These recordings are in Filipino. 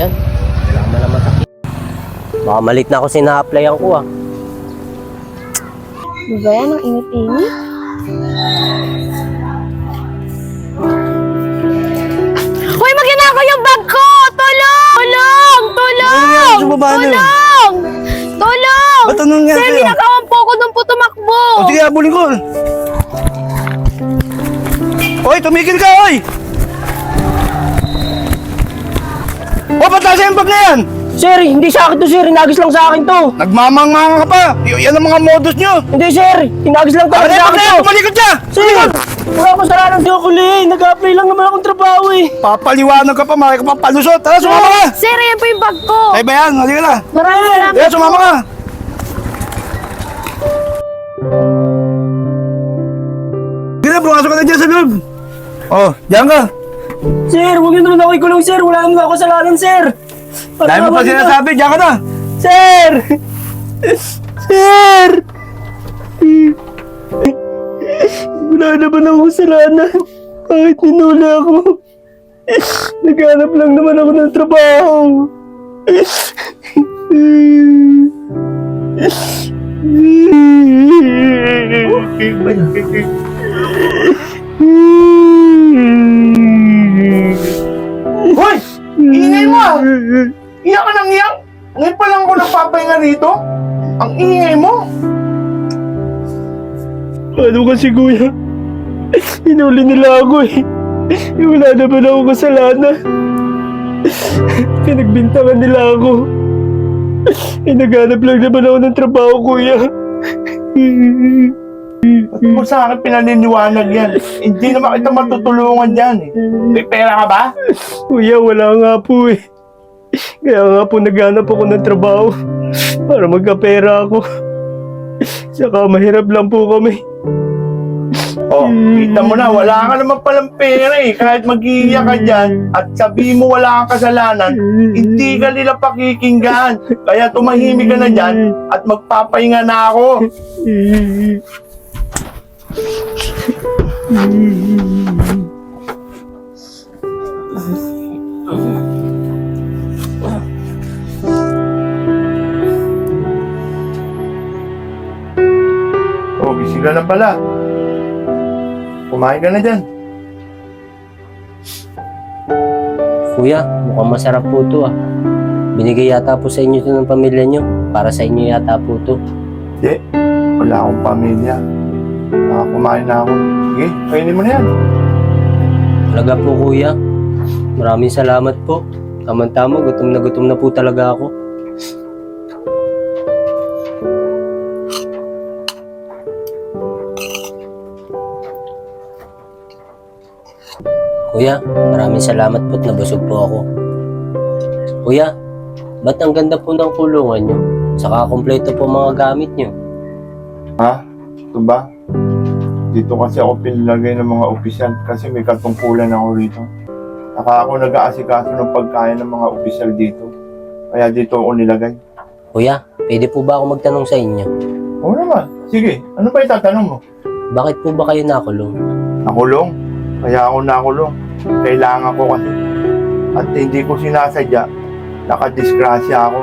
yan. Wala man naman sakit. Baka malit na ako sina-applyan ko ah. Ano ba yan? Ang init-init. Uy, magnanakaw yung bag ko! Tulong! Tulong! Tulong! Ano nangyari sa babae na yun? Tulong! Tulong! Ba't anong nangyari Sir, sa'yo? ninakawan po ako nung po tumakbo. O sige, abulin ko. Oy, tumigil ka, oy! O, ba't nasa yung bag na yan? Sir, hindi sa akin to sir. Hinagis lang sa akin to. Nagmamangmanga ka pa. Y- yan ang mga modus nyo. Hindi sir, hinagis lang Ano talaga yung sa bag na akin yan? to. Tumalikod ka! Sir, wala akong kasalanan sa kuli. Nag-apply lang naman akong trabaho eh. Papaliwanag ka pa, maki ka pa palusot. Tara, sumama ka! Sir, yan po yung bag ko. Ay ba yan? Halika na. Maraming salamat. Kaya sumama ka. Sige na, pumasok ka na dyan sa loob. Oh, diyan ka. Sir, huwag niyo naman ako ikulong sir. Wala naman ako kasalanan sir. Dahil mo pa sinasabi, diyan ka na. Sir! Sir! Wala naman ako kasalanan. Bakit ninula ako? Naghanap lang naman ako ng trabaho. Hoy! Nagpapahinga rito. Ang ingay mo! Ano kasi kuya? Hinuli nila ako eh. Wala naman ako kasalanan. Pinagbintangan nila ako. Eh, naghanap lang naman ako ng trabaho, kuya. Ba't mo sa akin pinaniniwanag yan? Hindi naman kita matutulungan dyan eh. May pera ka ba? Kuya, wala nga po eh. Kaya nga po naghanap ako ng trabaho para magkapera ako. Saka mahirap lang po kami. Oh, kita mo na, wala ka naman palang pera eh. Kahit mag-iiyak ka dyan at sabi mo wala kang kasalanan, hindi ka nila pakikinggan. Kaya tumahimik ka na dyan at magpapahinga na ako. Ka na pala. Kumain ka na dyan. Kuya, mukhang masarap po to ah. Binigay yata po sa inyo to ng pamilya nyo. Para sa inyo yata po to. Hindi, wala akong pamilya. Ah, kumain na ako. Sige, kainin mo na yan. Talaga po kuya. Maraming salamat po. Tama-tama, gutom na gutom na po talaga ako. Kuya, maraming salamat po at nabusog po ako. Kuya, ba't ang ganda po ng kulungan nyo? Saka kompleto po mga gamit nyo. Ha? Ito ba? Dito kasi ako pinilagay ng mga opisyal kasi may katungkulan ako rito. Saka ako nag-aasikaso ng pagkain ng mga opisyal dito. Kaya dito ako nilagay. Kuya, pwede po ba ako magtanong sa inyo? Oo naman. Sige, ano ba itatanong mo? Bakit po ba kayo nakulong? Nakulong. Kaya ako nakulong. Kailangan ko kasi. At hindi ko sinasadya. Nakadisgrasya ako.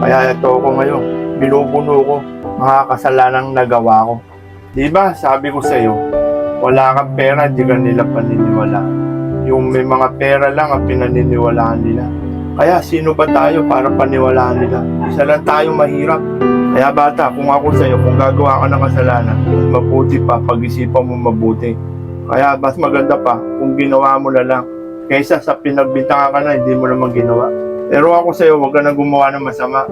Kaya ito ako ngayon. Binubuno ko. Mga kasalanang nagawa ko. Di ba, sabi ko sa iyo, wala kang pera, di ka nila paniniwala. Yung may mga pera lang ang pinaniniwalaan nila. Kaya sino ba tayo para paniwalaan nila? Isa lang tayo mahirap. Kaya bata, kung ako sa iyo, kung gagawa ka ng kasalanan, mabuti pa, pag-isipan mo mabuti. Kaya mas maganda pa kung ginawa mo na lang kaysa sa pinagbintangan ka na hindi mo naman ginawa. Pero ako sa iyo, huwag ka na gumawa ng masama.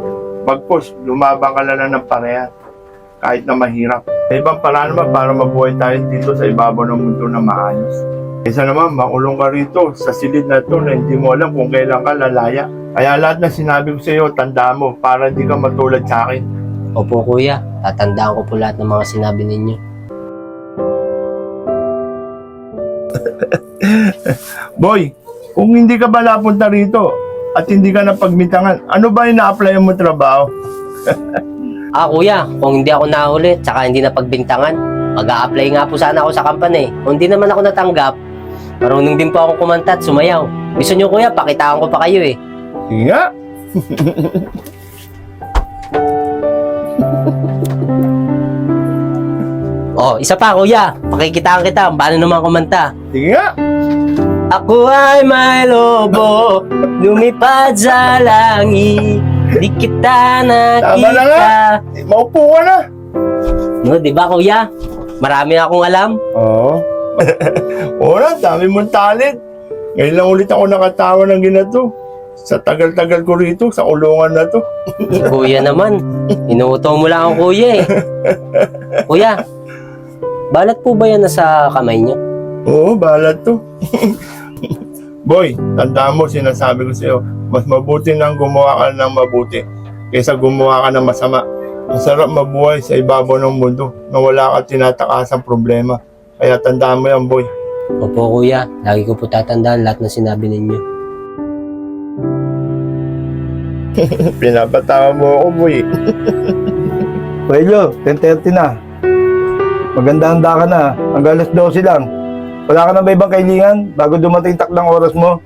Bagpos, lumabang ka na lang ng pareha kahit na mahirap. Sa ibang paraan naman para mabuhay tayo dito sa ibabaw ng mundo na maayos. Kaysa naman, makulong ka rito sa silid na ito na hindi mo alam kung kailan ka lalaya. Kaya lahat na sinabi ko sa iyo, tandaan mo para hindi ka matulad sa akin. Opo kuya, tatandaan ko po lahat ng mga sinabi ninyo. Boy, kung hindi ka ba napunta rito at hindi ka napagbintangan, ano ba yung na-apply mo trabaho? Ah kuya, kung hindi ako nahuli, tsaka hindi napagbintangan, mag-a-apply nga po sana ako sa company. Kung hindi naman ako natanggap, marunong din po akong kumanta at sumayaw. Gusto nyo kuya, pakitaan ko pa kayo eh. Sige nga. Oh, isa pa kuya. Pakikitaan kita. Paano naman kumanta? Sige nga. Ako ay may lobo, lumipad sa langit. Di kita Tama na nga. nakita. Eh, Maupo ka na. No, di ba kuya? Marami akong alam. Oo. Na, dami mong talent. Ngayon lang ulit ako nakatawa ng ginato. Sa tagal-tagal ko rito, sa ulungan na to. Kuya naman. Inuuto mo lang ang kuya eh. Kuya, balat po ba yan nasa kamay niyo? Oo, balat to. Boy, tandaan mo, sinasabi ko sa'yo, mas mabuti nang gumawa ka ng mabuti kaysa gumawa ka ng masama. Masarap mabuhay sa ibabaw ng mundo na wala ka tinatakasang problema. Kaya tandaan mo yan, boy. Opo kuya, lagi ko po tatandaan lahat ng sinabi ninyo. Pinapatawa mo ako, boy. Puelyo, 10.30 na. Maganda handa ka na. Hanggang alas 12 lang. Wala ka na ba ibang kailingan bago dumating taklang oras mo?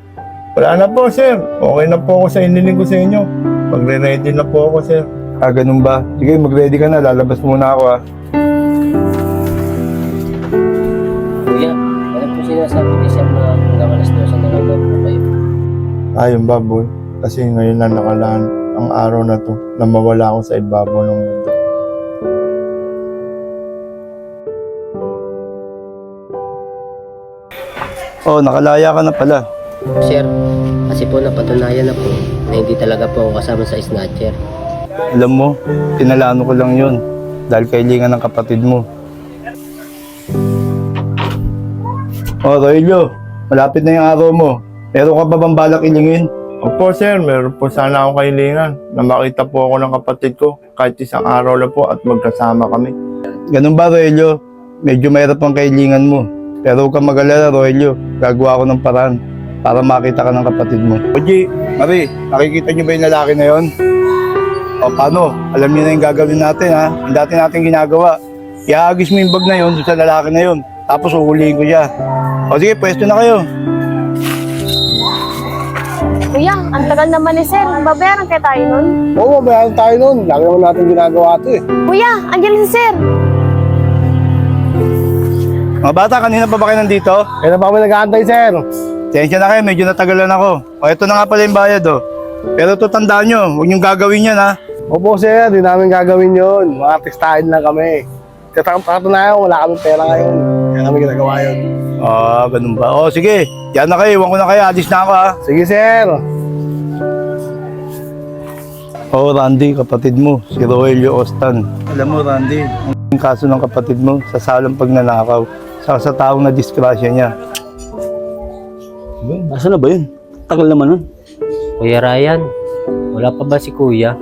Wala na po, sir. Okay na po ako sa iniling ko sa inyo. Magre-ready na po ako, sir. Ah, ganun ba? Sige, mag-ready ka na. Lalabas muna ako ah. Kuya, ano po sinasabi ni Sir na hanggang alas 12 na lang po kayo? Ayun ba, boy? Kasi ngayon na nakalaan ang araw na to na mawala ako sa ibabaw ng mundo. Oh, nakalaya ka na pala. Sir, kasi po napatunayan na po na hindi talaga po ako kasama sa snatcher. Alam mo, pinalano ko lang yun. Dahil kailingan ng kapatid mo. Oh, Roelio, malapit na yung araw mo. Meron ka pa bang balak ilingin? Opo, sir. Meron po sana akong kailingan na makita po ako ng kapatid ko kahit isang araw lang po at magkasama kami. Ganun ba, Roelio? Medyo mahirap ang kailingan mo. Pero huwag kang mag-alala, Roelio. Gagawa ko ng paraan para makita ka ng kapatid mo. Oji, Marie, nakikita niyo ba yung lalaki na yon? O paano? Alam niyo na yung gagawin natin ha? Ang dati natin ginagawa. Iahagis mo yung bag na yon sa lalaki na yon. Tapos uhulihin ko siya. O sige, pwesto na kayo. Kuya, ang tagal naman ni Sir. Babayaran kaya tayo nun? Oo, mabayaran tayo nun. Lagi naman natin ginagawa ito eh. Kuya, andiyan si Sir. Mga bata, kanina pa ba kayo nandito? Kaya na pa kami nag-aantay, sir. Tensya na kayo, medyo natagalan ako. O ito na nga pala yung bayad oh. Pero ito tandaan nyo, huwag niyong gagawin yan ha. Opo, sir. Di namin gagawin yun. Mga artistahin lang kami. Katunayan, wala kami pera ngayon. Kaya kami ginagawa yun. Ah, ganun ba? O sige, yan na kayo, iwan ko na kayo, alis na ako ha. Sige, sir. Oo, Randy, kapatid mo, si Roelio Ostan. Alam mo, Randy, ang kaso ng kapatid mo sa salang pagnanakaw, sa sa taong na disgrasya niya. Asa na ba yun? Tagal naman nun. Kuya Ryan, wala pa ba si kuya?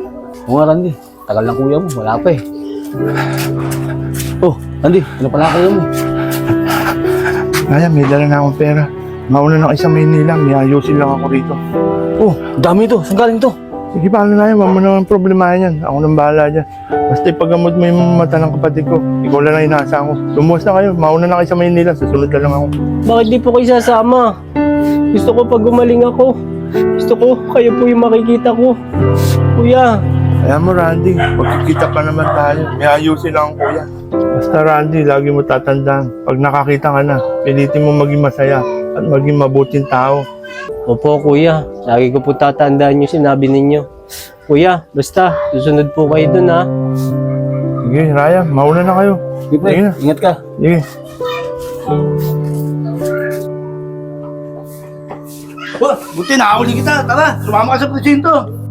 Oo nga, Randy. Tagal ng kuya mo. Wala pa eh. Oh, Randy. Ano pala kayo mo? Kaya, may dala na akong pera. Mauna na kayo sa Maynila. May ayusin lang ako rito. Oh, dami ito. Saan galing to? Sige, paano na yan? Mo naman problema yan. Ako nang bahala dyan. Basta ipagamot mo yung mata ng kapatid ko. Ikaw lang ang inaasahan ko. Lumuwas na kayo. Mauna na kayo sa Maynila. Susunod na lang ako. Bakit di po kayo sasama? Gusto ko pag gumaling ako. Gusto ko kayo po yung makikita ko. Kuya, Kaya mo, Randy, magkikita pa naman tayo. May ayusin lang ang kuya. Basta, Randy, lagi mo tatandaan. Pag nakakita ka na, pilitin mo maging masaya at maging mabuting tao. Opo, kuya. Lagi ko po tatandaan yung sinabi ninyo. Kuya, basta, susunod po kayo dun ha. Sige, Ryan, mauna na kayo. Sige, pre. Sige na. Ingat ka. Sige. Oh, buti nakahuli kita, tara, sumama ka sa presinto.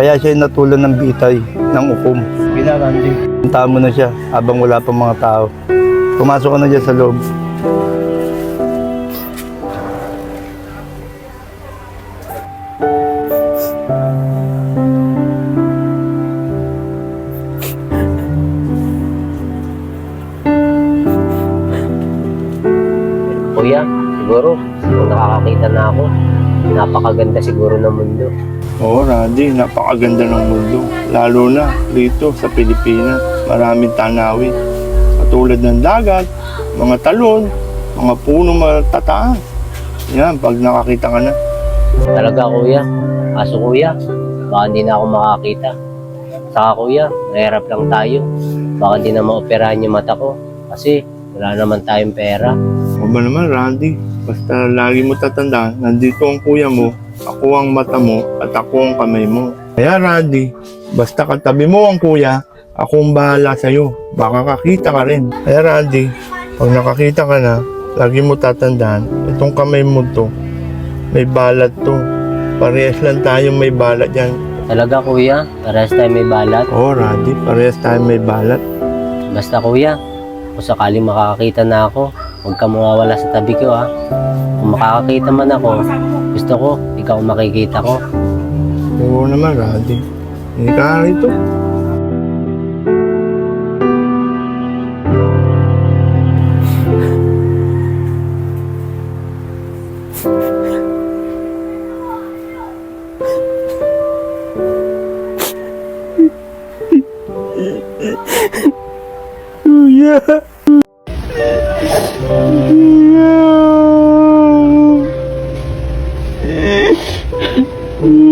Kaya siya natulan ng bitay ng ukom. Pinarandi. Punta mo na siya habang wala pa mga tao. Pumasok ka na dyan sa loob. Napakaganda siguro ng mundo. Oo, Randy, napakaganda ng mundo. Lalo na dito sa Pilipinas. Maraming tanawin. Katulad ng dagat, mga talon, mga puno matataas. Yan, pag nakakita ka na. Talaga kuya. Kaso kuya, baka hindi na ako makakita. Saka kuya, mahirap lang tayo. Baka hindi na maoperahan yung mata ko. Kasi wala naman tayong pera. O ba naman, Randy? Basta lagi mo tatandaan, nandito ang kuya mo, ako ang mata mo, at ako ang kamay mo. Kaya Randy, basta katabi mo ang kuya, ako ang bahala sa'yo. Baka kakita ka rin. Kaya Randy, pag nakakita ka na, lagi mo tatandaan, itong kamay mo to, may balat to. Parehas lang tayong may balat yan. Talaga kuya, parehas tayo may balat. Oo, Randy, parehas tayong may balat. Basta kuya, kung sakaling makakakita na ako, huwag ka mawawala sa tabi ko ha. Kung makakakita man ako, gusto ko, ikaw makikita ko. Oo naman, Randy. Hindi ka rito. Ooh.